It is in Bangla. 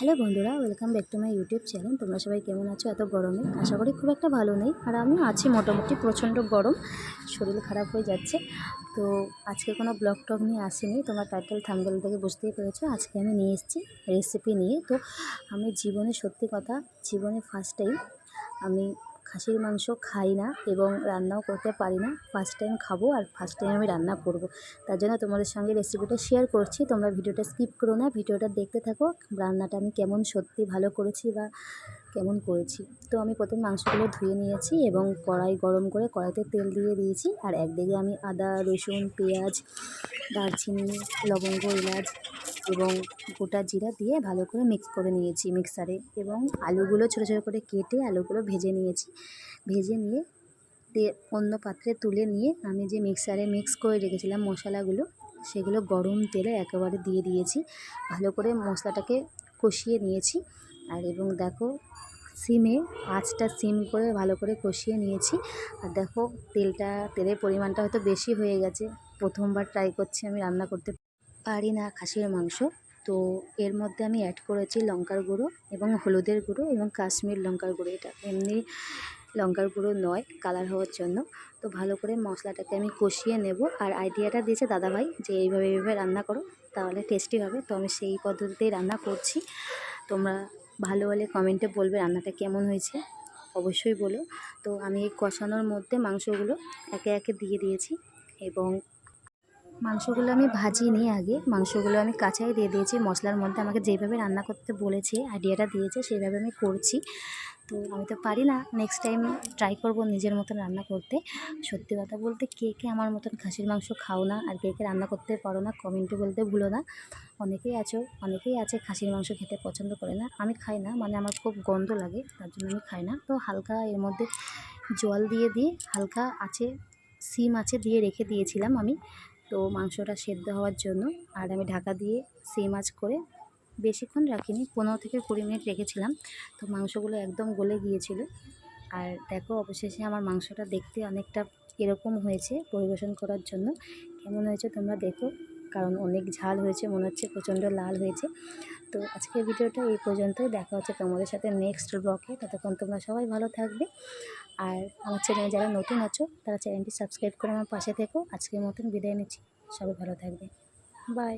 হ্যালো বন্ধুরা welcome back to my YouTube channel তোমরা সবাই কেমন আছো? এত গরমে। আশা করি খুব একটা ভালো নেই। আর আমি আছি মোটামুটি প্রচণ্ড গরম। শরীর খারাপ হয়ে যাচ্ছে। তো আজকে কোনো ব্লগ টগ নিয়ে আসিনি। তোমার টাইটেল থাম্বেল থেকে বুঝতেই পেরেছ। আজকে আমি নিয়ে এসেছি রেসিপি নিয়ে। তো আমি জীবনে সত্যি কথা, জীবনে ফার্স্ট টাইম আমি খাসির মাংস খাই না এবং রান্নাও করতে পারি না। ফার্স্ট টাইম খাব আর ফার্স্ট টাইম আমি রান্না করব। তার জন্য তোমাদের সঙ্গে রেসিপিটা শেয়ার করছি। তোমরা ভিডিওটা স্কিপ করো না। ভিডিওটা দেখতে থাকো। রান্নাটা আমি কেমন সত্যি ভালো করেছি বা কেমন করেছি? তো আমি প্রথমে মাংসগুলো ধুয়ে নিয়েছি এবং কড়াই গরম করে কড়াইতে তেল দিয়ে দিয়েছি। আর একদিকে আমি আদা, রসুন, পেঁয়াজ, দারচিনি, লবঙ্গ, এলাচ এবং গোটা জিরা দিয়ে ভালো করে মিক্স করে নিয়েছি মিক্সারে এবং আলুগুলো ছোটো ছোটো করে কেটে আলুগুলো ভেজে নিয়েছি। ভেজে নিয়ে অন্য পাত্রে তুলে নিয়ে আমি যে মিক্সারে মিক্স করে রেখেছিলাম মশলাগুলো, সেগুলো গরম তেলে একেবারে দিয়ে দিয়েছি। ভালো করে মশলাটাকে কষিয়ে নিয়েছি। আর এবং দেখো, সিমে আঁচটা সিম করে ভালো করে কষিয়ে নিয়েছি। আর দেখো, তেলটা, তেলের পরিমাণটা হয়তো বেশি হয়ে গেছে। প্রথমবার ট্রাই করছি আমি রান্না করতে। পারি না খাসির মাংস। তো এর মধ্যে আমি অ্যাড করেছি লঙ্কার গুঁড়ো এবং হলুদের গুঁড়ো এবং কাশ্মীর লঙ্কার গুঁড়ো। এটা এমনি লঙ্কার গুঁড়ো নয় কালার হওয়ার জন্য। তো ভালো করে মশলাটাকে আমি কষিয়ে নেব। আর আইডিয়াটা দিয়েছে দাদাভাই যে এইভাবে এইভাবে রান্না করো, তাহলে টেস্টি হবে। তো আমি সেই পদ্ধতিতেই রান্না করছি। তোমরা ভালো হলে কমেন্টে বলবে রান্নাটা কেমন হয়েছে, অবশ্যই বলো। তো আমি এই কষানোর মধ্যে মাংসগুলো একে একে দিয়ে দিয়েছি এবং মাংসগুলো আমি ভাজিনি আগে। মাংসগুলো আমি কাঁচাই দিয়ে দিয়েছি। মশলার মধ্যে আমাকে যেভাবে রান্না করতে বলেছে, আইডিয়াটা দিয়েছে সেইভাবে আমি করছি। তো আমি তো পারি না নেক্সট টাইম ট্রাই করব নিজের মতন রান্না করতে। সত্যি কথা বলতে কে কে আমার মতন খাসির মাংস খাও না আর কে কে রান্না করতে পারো না কমেন্টে বলতে ভুলো না। অনেকেই আছো, অনেকেই আছে খাসির মাংস খেতে পছন্দ করে না। আমি খাই না মানে আমার খুব গন্ধ লাগে, তার জন্য আমি খাই না। তো হালকা এর মধ্যে জল দিয়ে দিয়ে হালকা আছে, সিম আছে দিয়ে রেখে দিয়েছিলাম আমি। তো মাংসটা সেদ্ধ হওয়ার জন্য আর আমি ঢাকা দিয়ে সিম মাছ করে বেশিক্ষণ রাখিনি, পনেরো থেকে কুড়ি মিনিট রেখেছিলাম। তো মাংসগুলো একদম গলে গিয়েছিল। আর দেখো, অবশেষে আমার মাংসটা দেখতে অনেকটা এরকম হয়েছে পরিবেশন করার জন্য। কেমন হয়েছে তোমরা দেখো। কারণ অনেক ঝাল হয়েছে, মনে হচ্ছে প্রচণ্ড লাল হয়েছে। তো আজকের ভিডিওটা এই পর্যন্তই, দেখা হচ্ছে তোমাদের সাথে নেক্সট ব্লকে ততক্ষণ তোমরা সবাই ভালো থাকবে। আর আমার চ্যানেলে যারা নতুন আছো, তারা চ্যানেলটি সাবস্ক্রাইব করে আমার পাশে থেকো। আজকের মতন বিদায় নিচ্ছি। সবাই ভালো থাকবে। বাই